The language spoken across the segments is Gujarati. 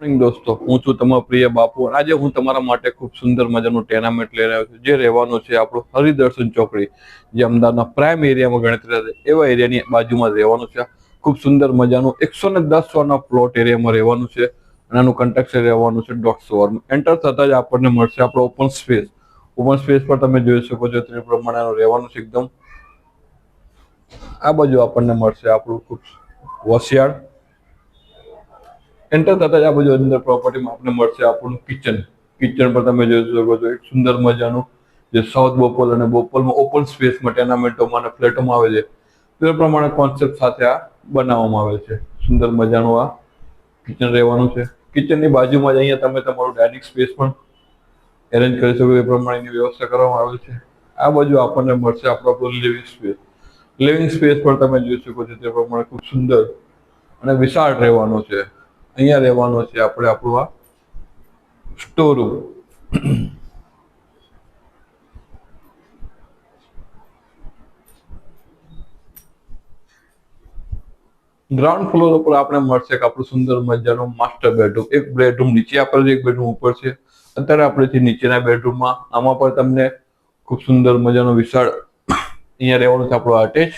મોર્નિંગ દોસ્તો. હું છું તમારો પ્રિય બાપુ આજે હું તમારા માટે ખૂબ સુંદર મજાનું ટેનામેન્ટ લઈ રહ્યો છું. જે રહેવાનું છે આપણું હરિદર્શન ચોકડી, જે અમદાવાદના પ્રાઇમ એરિયામાં ગણતરી થાય એવા એરિયાની બાજુમાં રહેવાનું છે. ખૂબ સુંદર મજાનું એકસો ને દસ સોના પ્લોટ એરિયામાં રહેવાનું છે. અને આનું કન્ટ્રક્શન રહેવાનું છે દોઢસો વારમાં એન્ટર થતાં જ આપણને મળશે આપણો ઓપન સ્પેસ ઓપન સ્પેસ પર તમે જોઈ શકો છો તે પ્રમાણે રહેવાનું છે એકદમ. આ બાજુ આપણને મળશે આપણું ખૂબ વસિયાળ. એન્ટર થતા જ આ બાજુ અંદર પ્રોપર્ટીમાં આપણે મળશે આપણું કિચન કિચન પર તમે જોઈ શકો છો, એક સુંદર મજાનું જે સાઉથ બોપલ અને બોપલમાં ઓપન સ્પેસ માટે ટેનામેન્ટોમાં અને ફ્લેટોમાં આવે છે. તે પ્રમાણે કોન્સેપ્ટ સાથે આ બનાવવામાં આવે છે. સુંદર મજાનું આ કિચન રહેવાનું છે. કિચનની બાજુમાં જ અહીંયા તમે તમારું ડાઇનિંગ સ્પેસ પણ એરેન્જ કરી શકો, એ પ્રમાણેની વ્યવસ્થા કરવામાં આવે છે. આ બાજુ આપણને મળશે આપણો લિવિંગ સ્પેસ લિવિંગ સ્પેસ પણ તમે જોઈ શકો છો, તે પ્રમાણે ખૂબ સુંદર અને વિશાળ રહેવાનો છે. અહીંયા રહેવાનો છે આપણે આપણું આ સ્ટોર રૂમ ગ્રાઉન્ડ ફ્લોર ઉપર આપણે મળશે કે આપણું સુંદર મજાનું માસ્ટર બેડરૂમ એક બેડરૂમ નીચે આપેલું એક બેડરૂમ ઉપર છે. અત્યારે આપણે જે નીચેના બેડરૂમમાં આમાં પણ તમને ખૂબ સુંદર મજાનો વિશાળ અહીંયા રહેવાનું છે આપણું અટેચ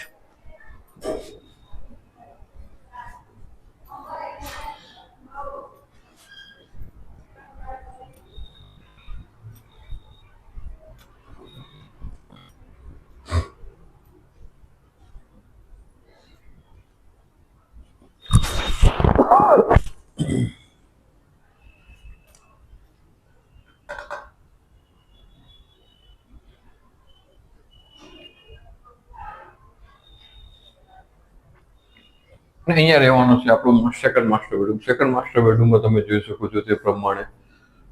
અને અહીંયા રહેવાનું છે આપણું second master bedroom second master બેડરૂમમાં તમે જોઈ શકો છો તે પ્રમાણે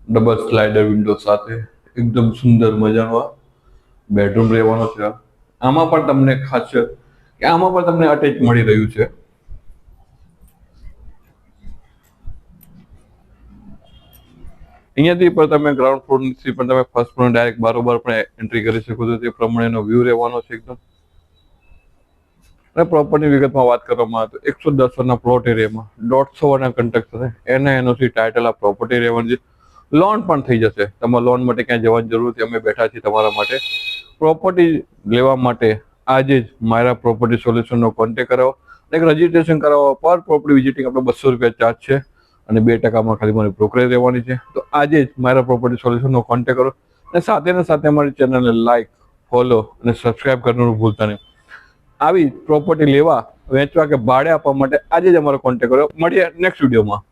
ડબલ સ્લાઇડર વિન્ડો સાથે એકદમ સુંદર મજાનો બેડરૂમ રહેવાનો છે. આમાં પણ તમને ખાસ કે આમાં પણ તમને અટેચ મળી રહ્યું છે. અહીંયાથી પણ તમે ગ્રાઉન્ડ ફ્લોરથી પણ તમે ફર્સ્ટ ફ્લોર ડાયરેક્ટ બારોબાર પણ એન્ટ્રી કરી શકો છો. તે પ્રમાણેનો વ્યૂ રહેવાનો છે એકદમ. અને પ્રોપર્ટી વિગતમાં વાત કરવામાં આવે તો એકસો દસ ના પ્લોટ એરિયામાં દોઢસો વાળા કન્ટેક્ટ થશે. એના એનઓસી ટાઇટલ આ પ્રોપર્ટી રહેવાની છે. લોન પણ થઈ જશે. તમારે લોન માટે ક્યાંય જવાની જરૂર નથી. અમે બેઠા છીએ તમારા માટે. પ્રોપર્ટી લેવા માટે આજે જ મારા પ્રોપર્ટી સોલ્યુશનનો કોન્ટેક્ટ કરાવો. એક રજીસ્ટ્રેશન કરાવો. પર પ્રોપર્ટી વિઝિટિંગ આપણે બસો રૂપિયા ચાર્જ છે. અને બે ટકામાં ખાલી મારી બ્રોકરેજ રહેવાની છે. તો આજે જ મારા પ્રોપર્ટી સોલ્યુશનનો કોન્ટેક્ટ કરો અને સાથે સાથે અમારી ચેનલને લાઇક ફોલો અને સબસ્ક્રાઇબ કરવાનું ભૂલતા નહીં. આવી પ્રોપર્ટી લેવા, વેચવા કે ભાડે આપવા માટે આજે જ અમારો કોન્ટેક્ટ કરો. મળીએ નેક્સ્ટ વિડીયોમાં